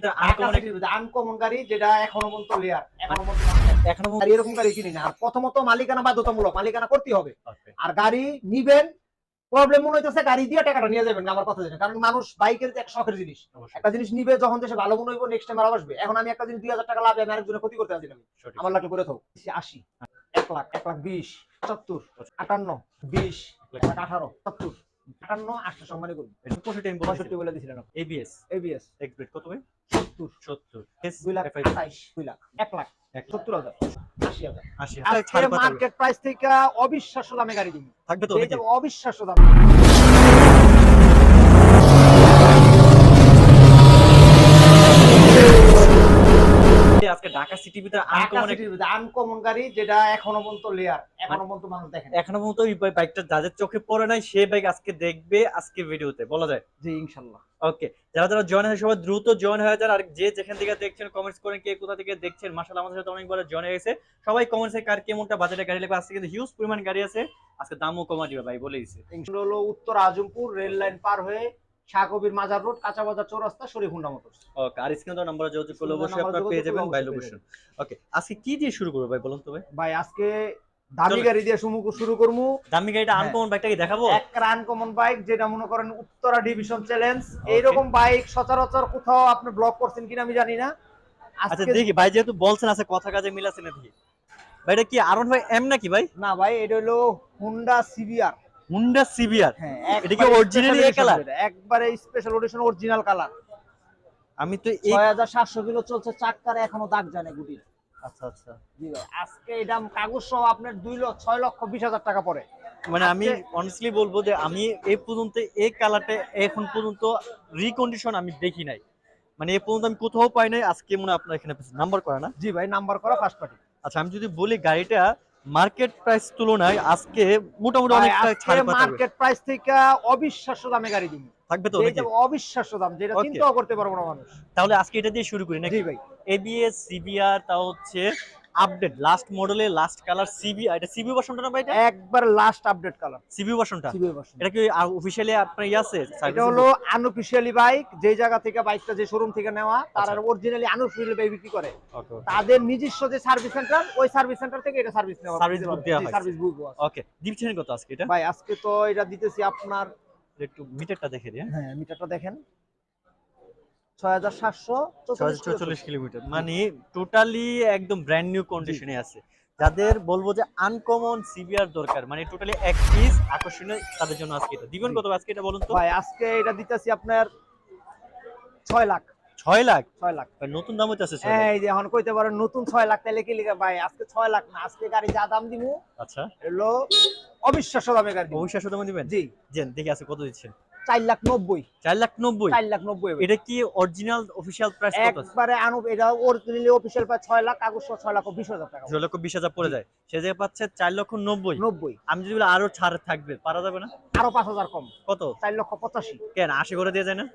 ভিতরে আনকমন সিটির ভিতরে আনকমন গাড়ি যেটা এখনও পর্যন্ত লেয়ার এখনও এখনও আর এরকম গাড়ি কিনি না আর প্রথমত মালিকানা বাধ্যতামূলক মালিকানা করতে হবে। আর গাড়ি নিবেন প্রবলেম মনে হইতেছে গাড়ি দিয়ে টাকাটা নিয়ে যাবেন না আমার কথা কারণ মানুষ বাইকের এক শখের জিনিস একটা জিনিস নিবে যখন দেশে ভালো মনে হইব নেক্সট টাইম আরও আসবে। এখন আমি একটা জিনিস দুই হাজার টাকা লাভ আমি আরেকজনের ক্ষতি করতে আসি আমার করে থাকো আশি এক লাখ এক লাখ বিশ সত্তর আটান্ন বিশ এক আঠারো সত্তর আটান্ন আটশো সম্মানী করুন। এটা 65 আমি বলেছিলাম। পঁয়ষট্টি বলে ABS এবিএস এক্স ব্রেক কত ভাই? সত্তর। 70 দুই লাখ FI দুই লাখ। এক লাখ। এক সত্তর হাজার। আশি হাজার। 80 আজকে ছাড় পাতা হবে। মার্কেট প্রাইস থেকে অবিশ্বাস্য দামে গাড়ি দিবি থাকবে তো অবিশ্বাস্য দামে। আজকে ঢাকা সিটির ভিতরে আনকমন আনকমন গাড়ি যেটা এখনও পর্যন্ত লেয়ার এখনও পর্যন্ত মানুষ দেখেন এখনও পর্যন্ত বাইকটা যাদের চোখে পড়ে নাই বাইক আজকে দেখবে আজকে ভিডিওতে বলা যায়? জি ওকে যারা যারা জয়েন হয়ে সবাই দ্রুত জয়েন হয়ে যান আর যে যেখান থেকে দেখছেন কমেন্টস করেন কে কোথা থেকে দেখছেন মাসাল্লাহ আমাদের সাথে অনেকবার জয়েন হয়ে গেছে। সবাই কমেন্টসে কার কেমনটা বাজারে গাড়ি লাগবে আজকে কিন্তু হিউজ পরিমাণ গাড়ি আছে। আজকে দামও কমা দিবে ভাই বলে দিছে। হলো উত্তর আজমপুর রেল লাইন পার হয়ে শাহকবির মাজার রোড কাঁচা বাজার চৌরাস্তা শরীফুন্ডা মোটরস। ওকে আর স্ক্রিন নাম্বার যোগাযোগ করলে অবশ্যই আপনারা পেয়ে যাবেন অবশ্যই লোকেশন ওকে আজকে কি দিয়ে শুরু করব ভাই বলুন তো ভাই? ভাই আজকে দামি গাড়ি দিয়ে শুরু- শুরু করব। দামি গাড়িটা। আনকমন বাইকটা কি দেখাবো? এক আনকমন বাইক যেটা মনে করেন উত্তরা ডিভিশন চ্যালেঞ্জ এইরকম বাইক সচরাচর কোথাও আপনি ব্লক করছেন কিনা আমি জানি না। আচ্ছা দেখি ভাই যেহেতু বলছেন আছে কথা কাজে মিলাছে না দেখি। ভাই এটা কি আরন ভাই এম নাকি ভাই? না ভাই এটা হলো হুন্ডা সিবিআর হুন্ডা এটা কি originally এই colour? একবারে স্পেশাল এডিশন অরিজিনাল কালার আমি তো এই ছয় হাজার সাতশো কিলো চলছে চাক্কার এখনও দাগ জানে গুটি। আচ্ছা আচ্ছা। আজকে এটা কাগজ সহ আপনার দুই লক্ষ ছয় লক্ষ বিশ হাজার টাকা পড়ে। মানে আমি অনেস্টলি বলব যে আমি এই পর্যন্ত এই কালারটা এখন পর্যন্ত রিকন্ডিশন আমি দেখি নাই। মানে এই পর্যন্ত আমি কোথাও পাই নাই আজকে মনে হয় আপনার এখানে নাম্বার করা না? জি ভাই নাম্বার করা ফার্স্ট পার্টি আচ্ছা আমি যদি বলি গাড়িটা মার্কেট প্রাইস তুলনায় আজকে মোটামুটি অনেকটা ছাড় মার্কেট প্রাইস থেকে অবিশ্বাস্য দামে গাড়ি দিন থাকবে তো এই যে অবিশ্বাস্য দাম যেটা. চিন্তাও করতে পারব না মানুষ। তাহলে আজকে এটা দিয়ে শুরু করি নাকি? জি ভাই। এবিএস সিবিআর তা হচ্ছে আপডেট লাস্ট মডেলে লাস্ট কালার সিবি এটা সিবি ভার্সনটা না ভাই এটা? একবার লাস্ট আপডেট কালার সিবি ভার্সনটা সিবিআই ভার্সন এটা কি অফিশিয়ালি আপনার ইয়ে আছে? এটা হলো আনঅফিশিয়ালি বাইক যে জায়গা থেকে বাইকটা যে শোরুম থেকে নেওয়া তারা আচ্ছা। অরিজিনালি আনঅফিশিয়ালি বাইক বিক্রি করে। তাদের নিজস্ব যে সার্ভিস সেন্টার ওই সার্ভিস সেন্টার থেকে এটা সার্ভিস নেওয়া Service book দেওয়া হয়। সার্ভিস বুক ওকে দিচ্ছেন কত আজকে এটা? ভাই আজকে তো এটা দিতেছি আপনার একটু মিটারটা দেখে দিন হ্যাঁ। মিটারটা দেখেন। ছয় হাজার সাতশো চল্লিশ কিলোমিটার। মানে টোটালি একদম ব্র্যান্ড নিউ কন্ডিশনে আছে। যাদের বলব যে আনকমন দরকার মানে টোটালি এক পিস আকর্ষণীয় তাদের জন্য আজকে এটা। দিবেন কত আজকে এটা বলুন তো? ভাই আজকে এটা দিতেছি আপনার ছয় লাখ। ছয় লাখ? ছয় লাখ। ভাই, নতুন দাম হচ্ছে ছয় লাখ। এই যে এখন কইতে পারেন নতুন ছয় লাখ তাহলে কি লিখে ভাই আজকে ছয় লাখ না আজকে গাড়ি যা দাম দিব আচ্ছা। এলো অবিশ্বাস্য দামে গাড়ি। অবিশ্বাস্য দাম দিবেন? জি। জেন দেখি আছে কত দিচ্ছেন। চার লাখ নব্বই। চার লাখ নব্বই? চার লাখ নব্বই এটা কি অরিজিনাল অফিসিয়াল প্রাইস একবারে আনু এটা অরিজিনালি অফিসিয়াল প্রায় ছয় লাখ কাগজ ছয় লাখ বিশ হাজার টাকা। ছয় লক্ষ বিশ হাজার পড়ে যায়। সে জায়গায় পাচ্ছে চার লক্ষ নব্বই। নব্বই। আমি যদি বলি আরও ছাড় থাকবে পারা যাবে না? আরও পাঁচ হাজার কম। কত? চার লক্ষ পঁচাশি। কেন আশি করে দিয়ে যায় না?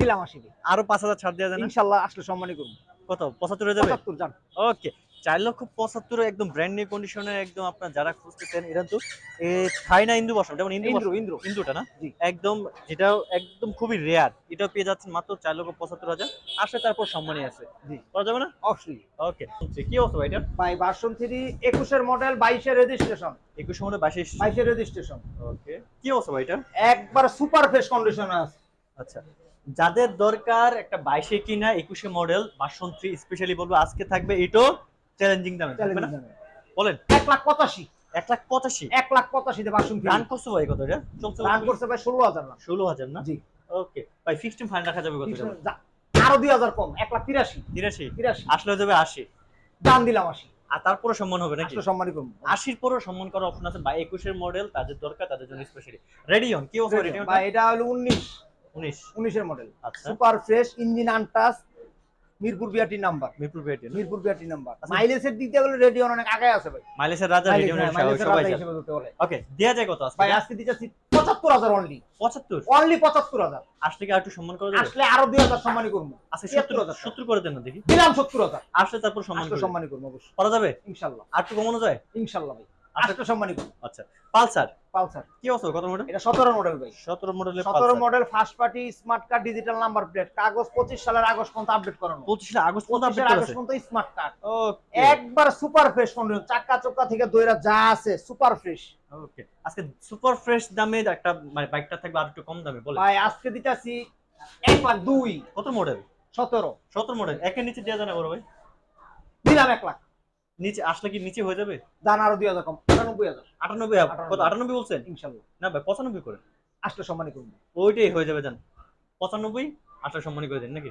দিলাম আশি। আরও পাঁচ হাজার ছাড় দেওয়া যায় না? ইনশাল্লাহ আসলে সম্মানই করুন কত? পঁচাত্তর হয়ে যাবে? পঁচাত্তর ওকে চার লক্ষ পঁচাত্তর একদম ব্র্যান্ড নিউ কন্ডিশনে একদম আপনার যারা খুঁজতেছেন এটা তো থাই না ইন্দু বসন যেমন ইন্দু ইন্দ্র বসন ইন্দ্র ইন্দুটা না? একদম যেটাও একদম খুবই রেয়ার এটাও পেয়ে যাচ্ছেন মাত্র চার লক্ষ পঁচাত্তর হাজার। আসলে তারপর সম্মানী আছে। করা যাবে না? অবশ্যই। ওকে কি অবস্থা ভাই এটা ভাই ভার্সন থ্রি একুশের মডেল বাইশের রেজিস্ট্রেশন একুশ মডেল বাইশে বাইশের রেজিস্ট্রেশন ওকে কি অবস্থা ভাই এটা একবার সুপার ফ্রেশ কন্ডিশনে আছে। আচ্ছা। যাদের দরকার একটা বাইশে কিনা একুশে মডেল বাসন থ্রি স্পেশালি বলব আজকে থাকবে এটাও চ্যালেঞ্জিং দামে বলেন। এক লাখ পঁচাশি। এক লাখ পঁচাশি? এক লাখ পঁচাশিতে ভার্সন থ্রি রান করছ ভাই কত এটা? রান করছে ভাই ষোলো হাজার না। ষোলো হাজার না? জি। ওকে ভাই ফিক্সড ফাইন রাখা যাবে কত আরও দুই হাজার কম। এক লাখ তিরাশি। তিরাশি? তিরাশি। আসলে যাবে আশি। দাম দিলাম আশি। আর তারপরে সম্মান হবে নাকি? সম্মানই করব আশির পরে সম্মান করার অপশন আছে। বা একুশের মডেল তাদের দরকার তাদের জন্য স্পেশালি রেডিয়ন কি রেডিয়ন ভাই এটা হলো উনিশ। উনিশ। উনিশের মডেল আচ্ছা। Super fresh engine untouch Mirpur BRT number Mirpur Radeon Mirpur BRT number আচ্ছা। মাইলেজের দিক দিয়ে গেলে রেডিও অনেক আগে আছে ভাই। মাইলেজের রাজা হ্যাঁ, সবাই জানে। ধরতে বলে। ওকে দেয়া যায় কত আজকে ভাই আজকে দিতেছি পঁচাত্তর হাজার অনলি পঁচাত্তর? অনলি পঁচাত্তর হাজার। আসলে কি আর একটু সম্মান করা যাবে? আসলে আরও দুই হাজার সম্মানই করব। সত্তর হাজার। সত্তর করে দেন না দেখি। দিলাম সত্তর হাজার। আসলে তারপর সম্মান করবে। সম্মানই করব অবশ্যই। করা যাবে? ইনশাল্লাহ। আর একটু কমানো যায়? ইনশাল্লাহ ভাই। আটশো সম্মানী আচ্ছা পালসার? পালসার। কি অবস্থা? কত মডেল এটা সতেরো মডেল ভাই। সতেরো মডেলের সতেরো model first party smart card digital number plate কাগজ পঁচিশ সালের আগস্ট পর্যন্ত আপডেট করানো। পঁচিশে আগস্ট পর্যন্ত আপডেট আগস্ট পর্যন্ত স্মার্ট কার্ড ওকে একবার সুপার ফ্রেশ কন্ডিশন চাক্কা চক্কা থেকে দইরা যা আছে সুপার ফ্রেশ ওকে আজকে সুপার ফ্রেশ দামে একটা মানে বাইকটা থাকবে আর একটু কম দামে বলে ভাই আজকে দিতেছি এক লাখ দুই। কত মডেল সতেরো। সতেরো মডেল একের নিচে দেওয়া যায় না বড় ভাই? দিলাম এক লাখ। নিচে আসলে কি নিচে হয়ে যাবে? দান আরও দুই হাজার কম আটানব্বই হাজার? আটানব্বই। কত আটানব্বই বলছেন? ইনশাল্লাহ। না ভাই পঁচানব্বই করে আসলে সম্মানী করুন। ওইটাই হয়ে যাবে জান। পঁচানব্বই আসলে সম্মানী করে দিন নাকি?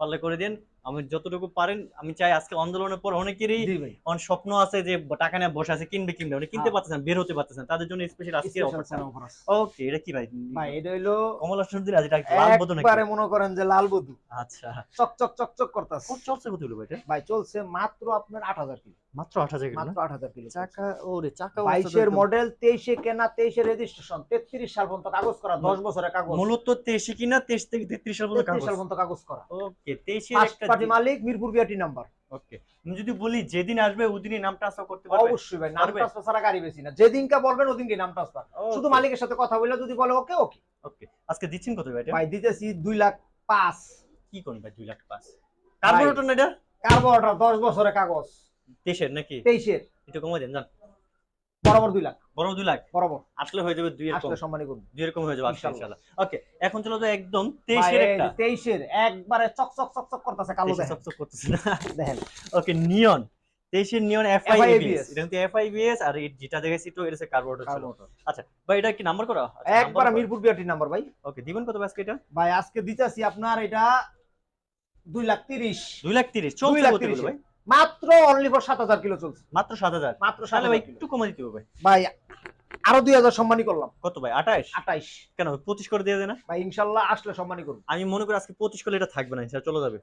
পারলে করে দিন। আমি যতটুকু পারেন আমি চাই আজকে আন্দোলনের পর অনেকেরই অনেক স্বপ্ন আছে যে টাকা নিয়ে বসে আছে কিনবে কিনবে। মানে কিনতে। পারতেছেন বের হতে পারতেছেন। তাদের জন্য স্পেশাল আজকে অফার আছে। ওকে এটা কি ভাই? ভাই এটা হইল কমলা সুন্দর আজ এটা লাল বদন নাকি? একবারে মনে করেন যে লাল বধু। আচ্ছা। চক চক চক চক করতেছে। কত চলছে কত হলো ভাই এটা? ভাই চলছে মাত্র আপনার আট হাজার কিলো। মাত্র আট হাজার কিলো মাত্র আট হাজার কিলো চাকা ওরে চাকা বাইশের মডেল তেইশে কেনা তেইশে রেজিস্ট্রেশন তেত্রিশ সাল পর্যন্ত কাগজ করা দশ বছরের কাগজ। মূলত তেইশে কিনা তেইশ থেকে তেত্রিশ সাল পর্যন্ত সাল কাগজ। পর্যন্ত কাগজ করা। ওকে তেইশে ফার্স্ট একটা পার্টি মালিক মিরপুর বিআরটি নাম্বার ওকে আমি যদি বলি যেদিন আসবে ওদিনই নাম ট্রান্সফার করতে পারবে? অবশ্যই ভাই নাম? ট্রান্সফার ছাড়া গাড়ি বেশি না। যেদিনকে বলবেন ওদিনকে নাম ট্রান্সফার শুধু মালিকের সাথে কথা বলে যদি বলে ওকে ওকে। ওকে আজকে দিচ্ছেন কত ভাই ভাই দিতেছি দুই লাখ পাঁচ। কি করুন ভাই দুই লাখ পাঁচ? কার্বোরেটর না এটা? কার্বোরেটর দশ বছরের কাগজ। তেইশের নাকি? তেইশের। একটু কমে দেন জান বরাবর দুই লাখ। বড় দুই লাখ? বরাবর। আসলে হয়ে যাবে দুই এর কম আসলে সম্মানী করুন দুই এর কম হয়ে যাবে ইনশাআল্লাহ ওকে এখন চলো তো একদম তেইশের একটা। তেইশের একবারে চক চক চক চক করতেছে কালো দেখেন। সবচক করতেছে দেখেন। ওকে নিয়ন। তেইশের নিয়ন এফআই এবিএস এটা কিন্তু এফআই এবিএস আর যেটা দেখাইছি তো এটা কার্বোরেটর ছিল। আচ্ছা ভাই এটা কি নাম্বার করা? একবারে মিরপুর বিআরটি নাম্বার ভাই। ওকে দিবেন কত ভাই আজকে এটা? ভাই আজকে দিতেছি আপনার এটা দুই লাখ তিরিশ। দুই লাখ তিরিশ দুই চলছে লাখ কত তিরিশ। ভাই? মাত্র অনলি ফর সাত হাজার কিলো চলছে। মাত্র সাত হাজার? মাত্র সাত ভাই হাজার একটু কমে দিতে হবে ভাই। আরও দুই হাজার সম্মানী করলাম। কত ভাই আঠাশ আঠাইশ। কেন পঁচিশ করে দিয়ে দেয় না? ভাই ইনশাল্লাহ আসলে সম্মানী করুন আমি মনে করি আজকে পঁচিশ করলে এটা থাকবে না চলে যাবে।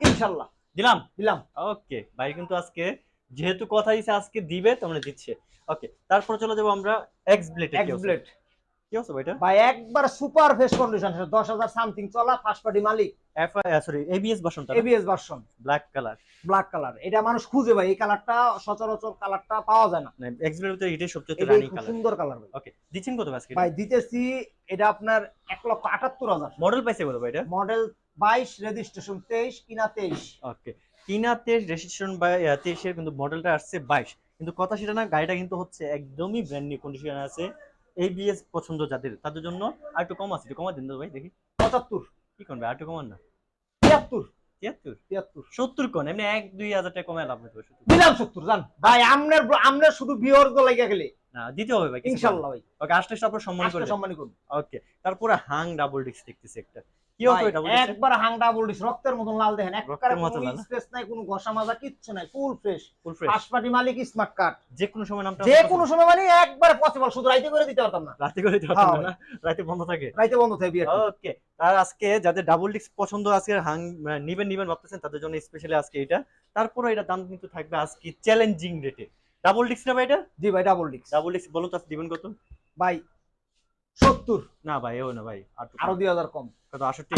ইনশাল্লাহ। দিলাম? দিলাম। ওকে ভাই কিন্তু আজকে যেহেতু কথা দিছে আজকে দিবে তোমরা দিচ্ছে। ওকে তারপর চলে যাব আমরা এক্স ব্লেড এক্স ব্লেড কি অবস্থা ভাই এটা? ভাই একবার সুপার ফেস কন্ডিশন দশ হাজার সামথিং চলা ফার্স্ট পার্টি মালিক। এফ সরি এবিএস ভার্সনটা ABS version black colour black colour এটা মানুষ খুঁজে ভাই এই কালারটা সচরাচর কালারটা পাওয়া যায় না। এক্স ভিতরে এটাই সবচেয়ে রানিং কালার সুন্দর কালার ভাই। ওকে দিচ্ছেন কত আজকে ভাই দিতেছি এটা আপনার এক লক্ষ আটাত্তর হাজার। মডেল পাইছে কত ভাই এটা? মডেল বাইশ রেজিস্ট্রেশন তেইশ কিনা তেইশ। ওকে কিনা তেইশ রেজিস্ট্রেশন বা তেইশের কিন্তু মডেলটা আসছে বাইশ। কিন্তু কথা সেটা না গাড়িটা কিন্তু হচ্ছে একদমই ব্র্যান্ড নিউ কন্ডিশন আছে। এবিএস পছন্দ যাদের তাদের জন্য আর একটু কম আছে একটু কমা দিন তো ভাই দেখি। পঁচাত্তর। কি করবে আর একটু কমান না। তিয়াত্তর। তিয়াত্তর? তিয়াত্তর। সত্তর কোন এমনি এক দুই হাজার টাকা লাভ নেই দিলাম সত্তর জান। ভাই আমনের আমনের শুধু বিয়র লাগিয়া গেলে। না দিতে হবে ভাই ইনশাল্লাহ ভাই। ওকে আসলে আপনার সম্মান করে সম্মান করুন ওকে তারপরে হাং ডাবল ডিস্ক দেখতেছি একটা। কি হবে ভাই, ডাবল ডিস্ক একবার হাংডা বলিস রক্তের মতন লাল দেখেন একবারে কোনো না? স্পেস নাই কোনো ঘষা মাজা কিচ্ছু নাই ফুল ফ্রেশ ফুল ফ্রেশ মালিক স্মার্ট কার্ড যে কোনো সময় নামটা যে কোনো সময় মানে একবারে পসিবল শুধু রাইতে করে দিতে পারতাম না। রাতে করে দিতে পারতেন হ্যাঁ। না? রাতে বন্ধ থাকে? রাইতে বন্ধ থাকে বিয়ে ওকে আর আজকে যাদের ডাবল ডিস্ক পছন্দ আজকে হাং নিবেন নিবেন ভাবতেছেন তাদের জন্য স্পেশালি আজকে এটা। তারপরে এটা দাম কিন্তু থাকবে আজকে চ্যালেঞ্জিং রেটে ডাবল ডিস্ক না ভাই এটা? জি ভাই ডাবল ডিক্স ডাবল ডিস্ক বলুন তো আজকে দিবেন কত? ভাই সত্তর। না ভাই এও না ভাই আর আরও দুই হাজার কম। কত আটষট্টি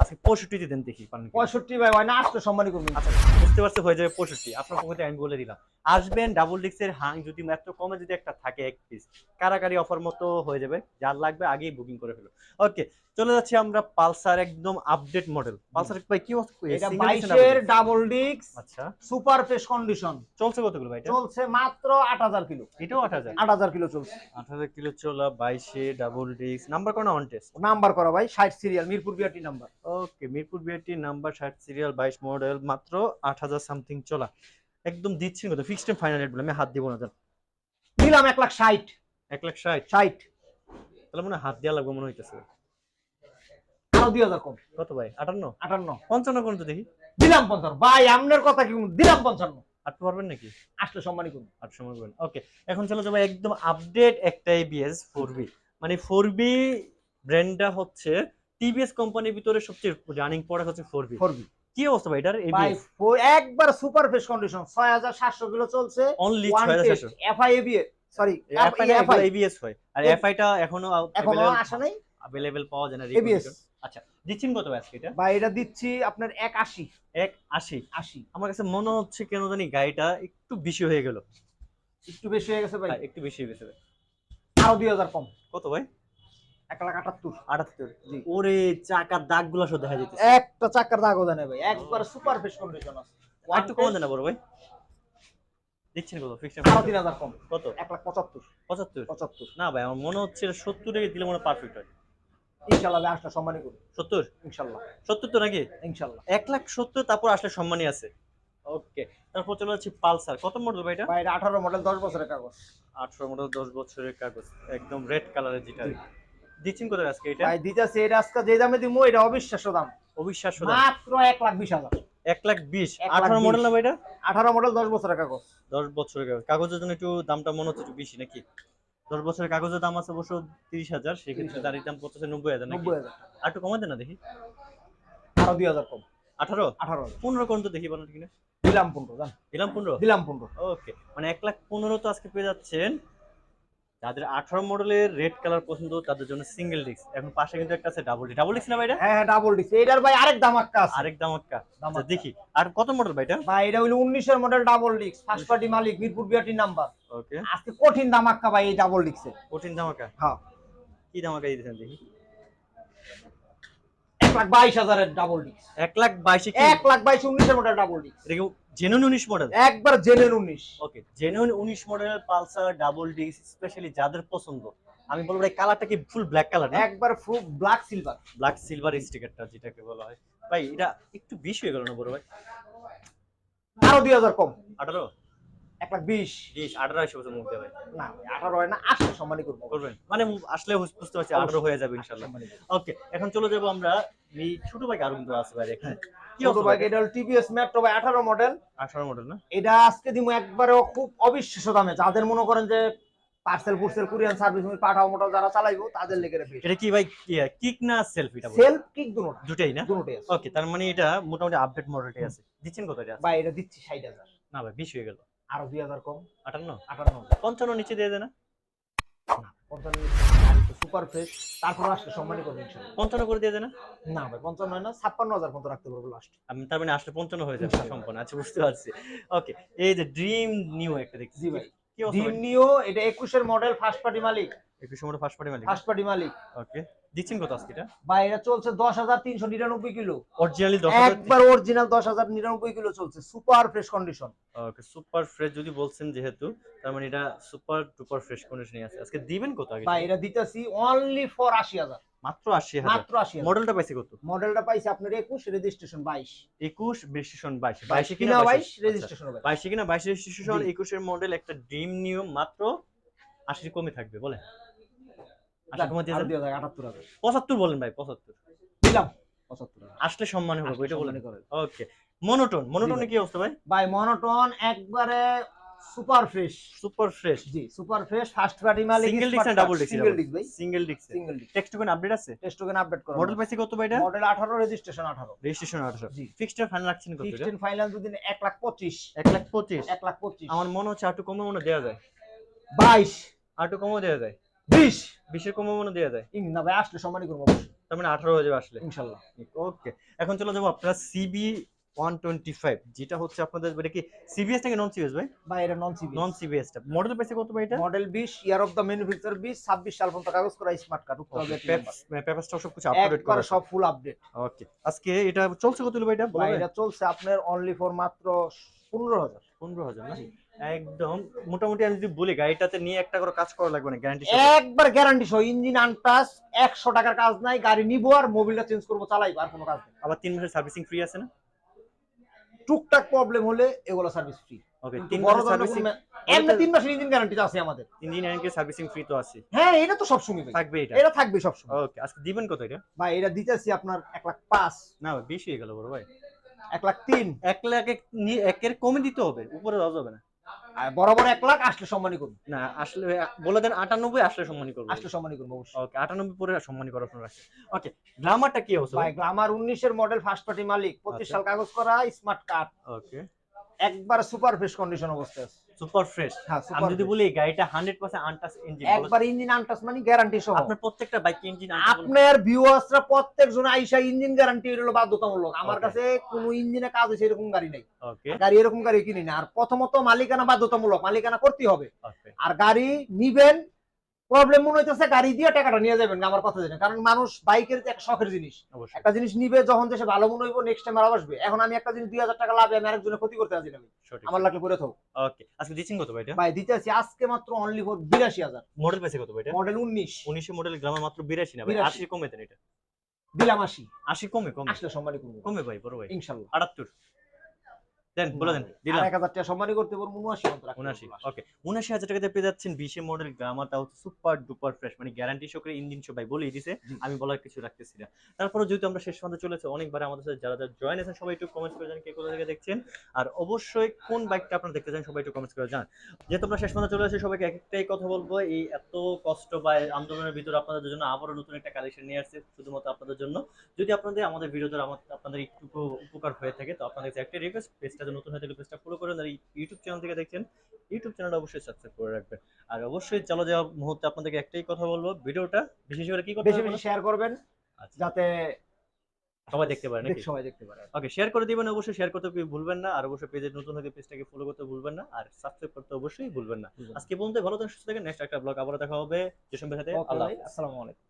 আজকে পঁয়ষট্টি দেন দেখি? পঁয়ষট্টি ভাই না সম্মানী করবেন। আচ্ছা বুঝতে পারছি হয়ে যাবে পঁয়ষট্টি। আপনার পক্ষে আমি বলে দিলাম। আসবেন ডাবল ডিস্কের হাং যদি এত কমে যদি একটা থাকে এক পিস কারাকারি অফার মতো হয়ে যাবে যার লাগবে আগেই বুকিং করে ফেলো। ওকে চলে যাচ্ছি আমরা পালসার একদম আপডেট মডেল পালসার ভাই কি এটা ডাবল ডিক্স আচ্ছা। সুপার ফ্রেশ কন্ডিশন চলছে কতগুলো ভাই এটা? চলছে মাত্র আট হাজার কিলো। এটাও আট হাজার? আট হাজার কিলো চলছে। আট হাজার কিলো চলা বাইশে ডাবল ডিক্স নাম্বার কোনো অন টেস্ট নাম্বার করা ভাই ষাট serial Mirpur BRT number okay Mirpur BRT number ষাট সিরিয়াল বাইশ মডেল মাত্র আট হাজার সামথিং চলা। একদম দিচ্ছেন কত ফিক্সড ফাইনাল রেট বলে আমি হাত দিব না জান দিলাম এক লাখ ষাট। এক লাখ ষাট? ষাট। তাহলে মনে হাত দেওয়া লাগবে মনে হইতেছে। আরও দুই হাজার কম। কত ভাই? আটান্ন? আটান্ন। পঞ্চান্ন কোন তো দেখি। দিলাম পঞ্চান্ন। ভাই আমনের কথা কি দিলাম পঞ্চান্ন। আটতে পারবেন নাকি? আসলে সম্মানী করুন। আট সময় করবেন। ওকে এখন চলো যাব একদম আপডেট একটা এবিএস ফোর বি মানে ফোর বি ব্র্যান্ডটা হচ্ছে টিভিএস কোম্পানির ভিতরে সবচেয়ে রানিং প্রোডাক্ট হচ্ছে ফোর বি ফোর বি কি অবস্থা ভাই? এটার এবিএস একবার সুপার ফ্রেশ কন্ডিশন ছয় হাজার সাতশো কিলো চলছে অনলি ওয়ান ছয় হাজার test FI ABA sorry FI ABS হয়। আর এফআইটা এখনও এখনও আসে নাই? অ্যাভেলেবেল পাওয়া যায় না এবিএস আচ্ছা দিচ্ছেন কত আজকে এটা? ভাই এটা দিচ্ছি আপনার এক আশি এক আশি। আশি আমার কাছে মনে হচ্ছে কেন জানি গাড়িটা একটু বেশি হয়ে গেল। একটু বেশি হয়ে গেছে ভাই। হ্যাঁ, একটু বেশি হয়ে গেছে ভাই। আরও দুই হাজার কম। কত ভাই? এক লাখ আটাত্তর। আটাত্তর ওরে চাকার সব দেখা যেতেছে একটা চাকার দাগও দেয় না ভাই একবার সুপার ফ্রেশ কন্ডিশন আছে। আর একটু কম দেন না বড় ভাই। দিচ্ছেন কত? ফিক্সড আরও তিন হাজার কম। কত? এক লাখ পঁচাত্তর। পঁচাত্তর? পঁচাত্তর। না ভাই আমার মনে হচ্ছে সত্তর টাকা দিলে মনে পারফেক্ট হয়। ইনশাল্লাহ ভাই আসলে সম্মানই করুন। সত্তর? ইনশাল্লাহ। সত্তর তো নাকি? ইনশাল্লাহ। এক লাখ সত্তর তারপর আসলে সম্মানই আছে। ওকে। তারপর চলে যাচ্ছি পালসার। কত মডেল ভাই এটা? ভাই এটা আঠারো মডেল দশ বছরের কাগজ। আঠারো মডেল দশ বছরের কাগজ। একদম রেড কালারের যেটা। দিচ্ছেন কোথায় আজকে এটা? ভাই দিতেছে এটা আজকে যে দামে দিমু এটা অবিশ্বাস্য দাম। অবিশ্বাস্য দাম। মাত্র এক লাখ বিশ হাজার। এক লাখ বিশ। এক লাখ আঠারো বিশ। মডেল না ভাই এটা? আঠারো মডেল দশ বছরের কাগজ। দশ বছরের কাগজ। কাগজের জন্য একটু দামটা মনে হচ্ছে একটু বেশি নাকি? দশ বছরের কাগজের দাম আছে অবশ্য তিরিশ হাজার সেক্ষেত্রে 30,000 দাঁড়িয়ে দাম পড়তেছে নব্বই হাজার নাকি? নব্বই হাজার। আর একটু কমাতে না দেখি। আরও দুই হাজার কম। আঠারো? আঠারো হাজার। পনেরো কোন তো দেখি বলেন কিনা? দিলাম পনেরো জান। দিলাম পনেরো? দিলাম পনেরো। ওকে। মানে এক লাখ পনেরো তো আজকে পেয়ে যাচ্ছেন যাদের আঠারো মডেলের রেড কালার পছন্দ তাদের জন্য সিঙ্গেল ডিস্ক এখন পাশে কিন্তু একটা আছে ডাবল ডাবল ডিস্ক না ভাই এটা? হ্যাঁ হ্যাঁ ডাবল ডিস্ক এটার ভাই আরেক দামাক্কা আছে। আরেক দামাক্কা। আচ্ছা, দেখি। আর কত মডেল ভাই এটা? ভাই এটা এর উনিশের model double disc first party মালিক মিরপুর বিআরটি নাম্বার। ওকে আজকে কঠিন দামাক্কা ভাই এই ডাবল ডিস্কে কঠিন ধামাকা হ্যাঁ। কি ধামাকা দিয়েছেন দেখি। লাখ বাইশ হাজারের ডাবল ডিস্ক এক লাখ বাইশে এক লাখ বাইশ উনিশের মডেল ডাবল ডিস্ক এটা উনিশ মডেল একবার জেনুইন উনিশ। ওকে জেনুইন উনিশ মডেলের পালসার ডাবল ডিস্ক স্পেশালি যাদের পছন্দ। আমি বলব এই কালারটা কি ফুল ব্ল্যাক কালার একবার full black silver black silver স্টিকারটা যেটাকে বলা হয়। ভাই এটা একটু বেশি হয়ে গেল না বড় ভাই? আরও দুই হাজার কম। আঠারো? এক লাখ বিশ। বিশ আঠারো বছর মধ্যে ভাই না আঠারো হয় না আটশো সম্মানই করব। করবেন। মানে আসলে বুঝতে পারছি আঠারো হয়ে যাবে ইনশাল্লাহ। ওকে এখন চলে যাব আমরা এই ছোট ভাই আরও কিন্তু আছে ভাই এখানে কি ছোট ভাই এটা হলো টিভিএস মেট্রো ভাই আঠারো মডেল আঠারো মডেল না? এটা আজকে দিমু একবারে খুব অবিশ্বাস্য দামে। যাদের মনে করেন যে পার্সেল পুরসেল কুরিয়ান সার্ভিস পাঠাও মোটর যারা চালাইবো তাদের লেগে এটা কি ভাই কিক না সেলফ এটা সেলফ কিক দুটো দুটাই। না? দুটোই আছে। ওকে তার মানে এটা মোটামুটি আপডেট মডেলটাই আছে। দিচ্ছেন কত এটা? ভাই এটা দিচ্ছি ষাট হাজার। না ভাই বিশ হয়ে গেল। আরও দুই হাজার কম। আটান্ন? আটান্ন। পঞ্চান্ন নিচে দিয়ে দেয় না পঞ্চান্ন সুপার ফ্রেশ তারপর আসলে সম্মানই করবে পঞ্চান্ন করে দিয়ে দেয় না? না ভাই পঞ্চান্ন হয় না ছাপ্পান্ন হাজার পর্যন্ত রাখতে পারব লাস্ট আমি তার মানে আসলে পঞ্চান্ন হয়ে যাবে। সম্পূর্ণ আচ্ছা বুঝতে পারছি। ওকে এই যে ড্রিম নিউ একটা দেখছি জি ভাই। কি অবস্থা ডিম নিও এটা একুশের মডেল ফার্স্ট পার্টি মালিক। একটু সময় ফার্স্ট পার্টি মালিক ফার্স্ট পার্টি মালিক। ওকে দিচ্ছেন কত আজকে এটা? ভাই এটা চলছে দশ হাজার তিনশো নিরানব্বই কিলো। অরিজিনালি দশ হাজার একবার অরিজিনাল দশ হাজার নিরানব্বই কিলো চলছে। Super fresh condition okay super fresh যদি বলছেন যেহেতু তার মানে এটা সুপার ডুপার ফ্রেশ কন্ডিশনে আছে। আজকে দিবেন কত আগে? ভাই এটা দিতেছি অনলি ফর আশি হাজার। মাত্র আশি হাজার। মাত্র আশি হাজার। মডেলটা পাইছে কত? মডেলটা পাইছে আপনার একুশ রেজিস্ট্রেশন বাইশ। একুশ রেজিস্ট্রেশন বাইশ। বাইশে কিনা কিনা বাইশ? বাইশ রেজিস্ট্রেশন বাইশ। বাইশে কিনা বাইশ রেজিস্ট্রেশন জি। একুশের মডেল একটা ড্রিম নিউ মাত্র আশি কমে থাকবে বলে কমে পঁচাত্তর বলেন ভাই পঁচাত্তর। দিলাম। পঁচাত্তর হাজার। আসলে সম্মান হবে ওইটা বলেন। ওকে মনোটোন মনোটোনে। কি অবস্থা ভাই? ভাই মনোটন একবারে সুপার ফ্রেশ। Super fresh. জি সুপার ফ্রেশ ফার্স্ট পার্টি মালিক সিঙ্গেল ডাবল সিঙ্গেল ভাই। Single single text token update আছে? টেস্ট টোকেন আপডেট করা মডেল পাইছে কত ভাই এটা? মডেল 18 রেজিস্ট্রেশন 18 রেজিস্ট্রেশন 18 জি। ফিক্সড ফাইনাল রাখছেন কত ফিক্সড ফাইনাল যদি 1 লাখ 25 1 লাখ 25 1 লাখ 25 আমার মনে হচ্ছে আটু কমে মনে দেয়া যায়। 22 আটু কমও দেয়া যায়। 20 বিশের কমে মনে দেয়া যায়। না ভাই আসলে সম্মানই করব অবশ্যই তার মানে 18 হয়ে যাবে আসলে। ইনশাআল্লাহ ওকে। এখন চলে যাব আপনারা সিবি 125 যেটা হচ্ছে আপনাদের এটা কি সিবিএস নাকি নন সিবিএস ভাই? ভাই এটা নন সিবি নন সিবিএস টা। মডেল পাইছে কত ভাই এটা? Model 20 year of the manufacture 20 26 সাল পর্যন্ত কাগজ করা স্মার্ট কার্ড সব কিছু আপডেট করা। সব ফুল আপডেট ওকে আজকে এটা চলছে কত ভাই এটা? ভাই এটা চলছে আপনার অনলি ফর মাত্র 15000 15000 না একদম মোটামুটি আমি যদি বলি গাড়িটাতে নিয়ে একটা করে কাজ করা লাগবে না গ্যারান্টি একবার গ্যারান্টি সহ ইঞ্জিন আনটাস 100 টাকার কাজ নাই গাড়ি নিবো আর মোবিলটা চেঞ্জ করব চালাইবো আর কোনো কাজ নেই। আবার তিন মাসের সার্ভিসিং ফ্রি আছে না? টুকটাক প্রবলেম হলে এগুলো সার্ভিস ফ্রি ওকে তিন বড় সার্ভিসিং এমনি তিন মাসের ইঞ্জিন গ্যারান্টি আছে আমাদের। ইঞ্জিনিয়ারিং সার্ভিসিং ফ্রি তো আছে। হ্যাঁ এটা তো সবসময় ভাই। থাকবে এটা। এটা থাকবে ওকে আজকে দিবেন কত এটা? ভাই এটা দিতেছি আপনার এক লাখ পাঁচ। না বেশি হয়ে গেল বড় ভাই। এক লাখ তিন। এক লাখ একের কমে দিতে হবে উপরে দেওয়া যাবে না। আর বরাবর এক লাখ আসলে সম্মানী করব। না আসলে বলে দেন আটানব্বই আসলে সম্মানী করব। আসলে সম্মানী করব অবশ্যই। ওকে আটানব্বই পরে সম্মানী করার আপনার ওকে গ্রামারটা কি অবস্থা ভাই গ্রামার উনিশের মডেল ফার্স্ট পার্টি মালিক। পঁচিশ আচ্ছা। সাল কাগজ করা স্মার্ট কার্ড ওকে। একবার সুপার ফ্রেশ কন্ডিশন অবস্থায় আছে। Super fresh. হ্যাঁ আমি যদি বলি গাড়িটা 100% আনটাচ ইঞ্জিন একবার ইঞ্জিন আনটাস মানে গ্যারান্টি সহ। আপনার প্রত্যেকটা বাইক ইঞ্জিন আপনার ভিউয়ার্সরা প্রত্যেকজন আইসা ইঞ্জিন গ্যারান্টি হলো বাধ্যতামূলক। আমার কাছে কোনো ইঞ্জিনে কাজ হয়েছে এরকম গাড়ি নাই। গাড়ি এরকম গাড়ি কিনি না আর প্রথমত মালিকানা বাধ্যতামূলক। মালিকানা করতে হবে। আর গাড়ি নিবেন প্রবলেম মনে হইতেছে গাড়ি দিয়ে টাকাটা নিয়ে যাবেন আমার কথা জানেন। কারণ মানুষ বাইকের একটা শখের জিনিস একটা জিনিস নিবে যখন দেশে ভালো মনে হইব নেক্সট টাইম আবার আসবে। এখন আমি একটা জিনিস দুই হাজার টাকা লাভে আমি আরেকজনের ক্ষতি করতে ভাই। সঠিক। আমার লাগলে করে থাকো ওকে আজকে দিচ্ছেন কত ভাই ভাই দিতে আছি আজকে মাত্র অনলি ফর বিরাশি হাজার। মডেল পেছে কত ভাই এটা মডেল উনিশ 19 মডেল গ্রামে মাত্র 82 না ভাই? 82 80 কমে দেন এটা? দিলাম আশি 80 কমে কমে। আসলে সম্মানী করব কমে ভাই বড় ভাই। ইনশাল্লাহ। 78 দেন বলে দেন দিলাম। এক হাজার টাকা সম্মানী করতে পারব উনআশি মতো রাখতে উনাশি পারব। ওকে উনাশি হাজার টাকাতে পেয়ে যাচ্ছেন বিশে মডেল গ্রামারটা হচ্ছে সুপার ডুপার ফ্রেশ মানে গ্যারান্টি সহকারে ইঞ্জিন বলেই দিছে। আমি বলার কিছু রাখতেছি না। তারপরে যেহেতু আমরা শেষ পর্যন্ত চলেছে অনেকবার আমাদের সাথে যারা যারা জয়েন আছেন সবাই একটু কমেন্ট করে জানেন কে কোথা থেকে দেখছেন। আর অবশ্যই কোন বাইকটা আপনারা দেখতে চান সবাই একটু কমেন্ট করে জানান। যেহেতু আমরা শেষ পর্যন্ত চলে আসি সবাইকে এক একটাই কথা বলব এই এত কষ্ট বা আন্দোলনের ভিতরে আপনাদের জন্য আবারও নতুন একটা কালেকশন নিয়ে আসছে শুধুমাত্র আপনাদের জন্য। যদি আপনাদের আমাদের ভিডিও দ্বারা আপনাদের একটু উপকার হয়ে থাকে তো আপনাদের একটা রিকোয়েস্ট পেজটা যদি নতুন হয়ে থাকলে পেজটা ফলো করেন আর ইউটিউব চ্যানেল থেকে দেখছেন ইউটিউব চ্যানেলটা অবশ্যই সাবস্ক্রাইব করে রাখবেন। আর অবশ্যই চলো যাওয়ার মুহূর্তে আপনাদেরকে একটাই কথা বলব ভিডিওটা বিশেষ করে কি করতে বেশি বেশি শেয়ার করবেন আচ্ছা, যাতে সবাই দেখতে পারে নাকি? সবাই দেখতে পারে। ওকে শেয়ার করে দিবেন অবশ্যই শেয়ার করতে ভুলবেন না আর অবশ্যই পেজে নতুন হলে পেজটাকে ফলো করতে ভুলবেন না আর সাবস্ক্রাইব করতে অবশ্যই ভুলবেন না। আজকে পর্যন্ত ভালো থাকেন সুস্থ থাকেন নেক্সট একটা ব্লগ আবার দেখা হবে। জেসম্বের সাথে আল্লাহ। আসসালামু আলাইকুম।